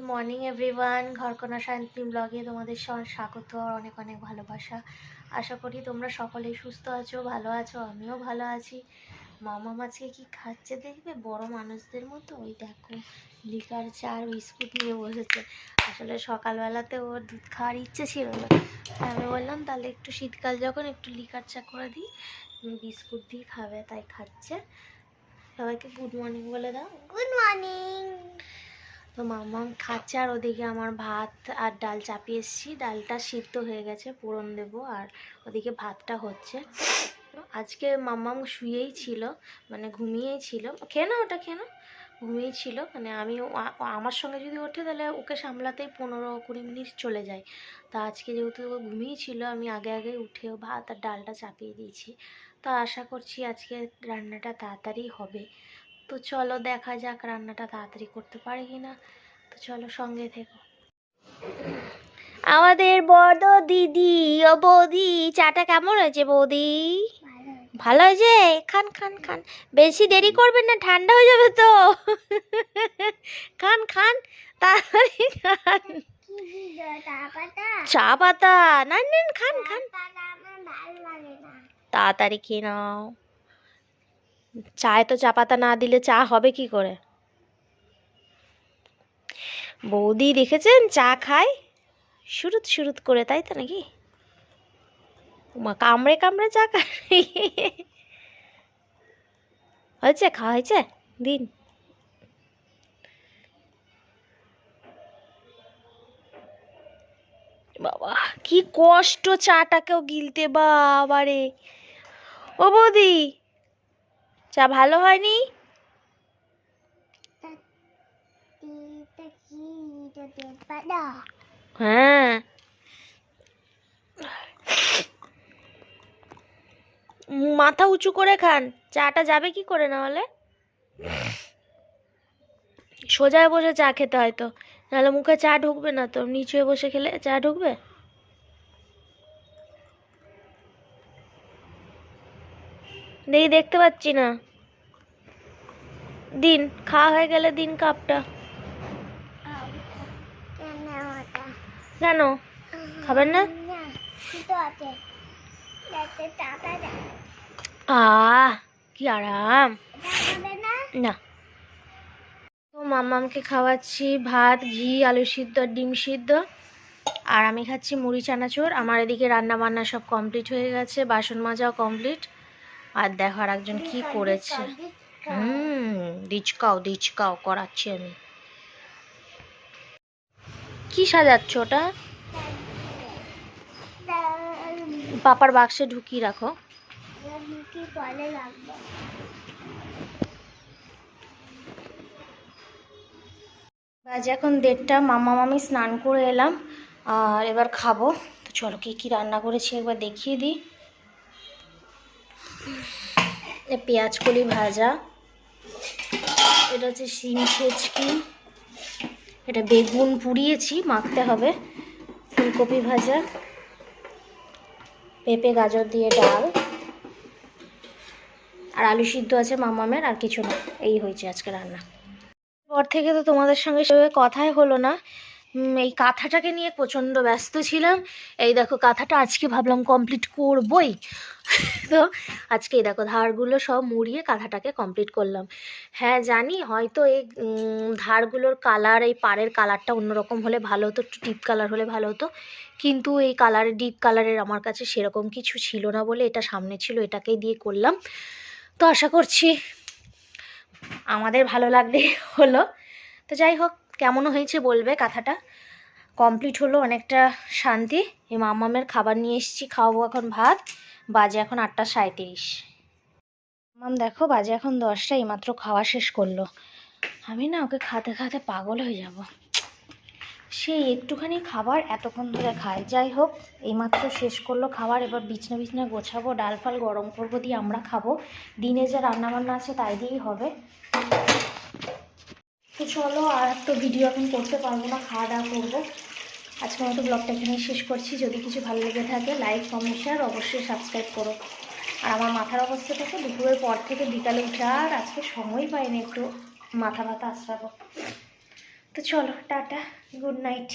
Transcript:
Good morning everyone ঘরকোনা শান্তি ব্লগে তোমাদের সবার স্বাগত আর অনেক অনেক ভালোবাসা। আশা করি তোমরা সকলেই সুস্থ আছো, ভালো আছো, আমিও ভালো আছি। মামা মাছকে কি খাচ্ছে দেখবে? বড় মানুষদের মতো? ওই দেখো, লিকার চা আর বিস্কুট নিয়ে বসেছে। আসলে সকালবেলাতে ওর দুধ খাওয়ার ইচ্ছে ছিল না। আমি বললাম, তাহলে একটু শীতকাল যখন একটু লিকার চা করে দিই বিস্কুট দিয়ে খাবে। তাই খাচ্ছে। সবাইকে গুড মর্নিং বলে দাও। গুড মর্নিং তো মাম্মাম খাচ্ছে আর ওদিকে আমার ভাত আর ডাল চাপিয়ে এসেছি। ডালটা সিদ্ধ হয়ে গেছে পোড়ন দেবো আর ওদিকে ভাতটা হচ্ছে। আজকে মাম্মাম শুয়েই ছিল মানে ঘুমিয়েই ছিল। খেয়ে না ওটা, খেয়ে না ঘুমিয়েই ছিল মানে আমি আমার সঙ্গে যদি ওঠে তাহলে ওকে সামলাতেই পনেরো কুড়ি মিনিট চলে যায়। তা আজকে যেহেতু ও ঘুমিয়েই ছিল, আমি আগে আগে উঠে ও ভাত আর ডালটা চাপিয়ে দিয়েছি। তো আশা করছি আজকে রান্নাটা তাড়াতাড়ি হবে। তো চলো দেখা যাক রান্নাটা তাড়াতাড়ি করতে পারি কি না। তো চলো সঙ্গে থেকো। আমাদের বড় দিদি ও বৌদি চাটা কেমন হয়েছে বৌদি? ভালো হয়েছে? খান খান খান। বেশি দেরি করবেন না ঠান্ডা হয়ে যাবে তো। খান খান তাড়াতাড়ি খান। চা পাতা? না নেন খান খান। তাড়াতাড়ি খেয়ে নাও। চায় তো চা পাতা না দিলে চা হবে কি করে? বৌদি দেখেছেন চা খায়? শুরুত শুরুত করে, তাই তো নাকি? উমা, কামড়ে কামড়ে চা খায়? হয়েছে, খাওয়া হয়েছে? দিন। বাবা, কি কষ্ট চাটাকেও গিলতে বাবারে। ও বৌদি চা ভালো হয়নি? হ্যাঁ। মাথা উঁচু করে খান। চাটা যাবে কি করে না হলে? সোজায় বসে চা খেতে হয় তো। নাহলে মুখে চা ঢুকবে না তো। নিচে বসে খেলে চা ঢুকবে? দেখি দেখতে পাচ্ছি না। দিন, খাওয়া হয়ে গেলে দিন কাপটা। কেন খাবেন না? আহ, কি আরাম। না। তো মাম্মামকে খাওয়াচ্ছি ভাত, ঘি, আলু সিদ্ধ, ডিম সিদ্ধ। আর আমি খাচ্ছি মুড়ি, চানাচুর। আমার এদিকে রান্না বান্না সব কমপ্লিট হয়ে গেছে, বাসন মাজাও কমপ্লিট আর দেখো আর একজন কি করেছে? হুম দিচকাও দিচকাও করাচ্ছি আমি। কি সাজাচ্ছ ওটা? পাপার বাক্সে ঢুকিয়ে রাখো। আজ এখন দেড়টা, মামা মামি স্নান করে এলাম, আর এবার খাব। তো চলো কি কি রান্না করেছি একবার দেখিয়ে দিই। পেঁয়াজ কলি ভাজা। এটা হচ্ছে শিম ছেচকি। এটা বেগুন পুড়িয়েছি, মাখতে হবে। ফুলকপি ভাজা। পেঁপে, গাজর দিয়ে ডাল। আর আলু সিদ্ধ আছে মামামের, আর কিছু না। এই হয়েছে আজকে রান্না। পর থেকে তো তোমাদের সঙ্গে সেভাবে কথাই হলো না। এই কাঁথাটাকে নিয়ে প্রচণ্ড ব্যস্ত ছিলাম। এই দেখো কাঁথাটা আজকে ভাবলাম কমপ্লিট করবই। তো আজকে এই দেখো ধারগুলো সব মুড়িয়ে কাঁথাটাকে কমপ্লিট করলাম। হ্যাঁ জানি হয়তো এই ধারগুলোর কালার এই পাড়ের কালারটা অন্যরকম হলে ভালো হতো, একটু ডিপ কালার হলে ভালো হতো। কিন্তু এই কালারের ডিপ কালারের আমার কাছে সেরকম কিছু ছিল না বলে এটা সামনে ছিল, এটাকেই দিয়ে করলাম। তো আশা করছি আমাদের ভালো লাগলে হলো। তো যাই হোক কেমন হয়েছে বলবে কাঁথাটা? কমপ্লিট হলো অনেকটা শান্তি। এই মামামের খাবার নিয়ে এসেছি, খাওয়াবো এখন ভাত। বাজে এখন আটটা সাঁত্রিশ মাম দেখো, বাজে এখন দশটা, এইমাত্র খাওয়া শেষ করল। আমি না ওকে খাতে খাতে পাগল হয়ে যাব। সেই একটুখানি খাবার এতক্ষণ ধরে খায়। যাই হোক, এইমাত্র শেষ করল খাবার, এবার বিছনা বিছনা গোছাবো ডাল ফাল গরম করব, দিয়ে আমরা খাব। দিনে যা রান্নাবান্না আছে তাই দিয়েই হবে। তো চলো আর একটা ভিডিও এখন করতে পারব না খাওয়া দাওয়া করব। আজকের মতো ব্লগটা এখানেই শেষ করছি। যদি কিছু ভালো লেগে থাকে লাইক কমেন্ট শেয়ার অবশ্যই সাবস্ক্রাইব করো। আর আমার মাথার অবস্থা থেকে দুপুরের পর থেকে বিকালে উঠে আর আজকে সময় পাইনি একটু মাথা ব্যথা আশ্রাবো। তো চলো, টাটা গুড নাইট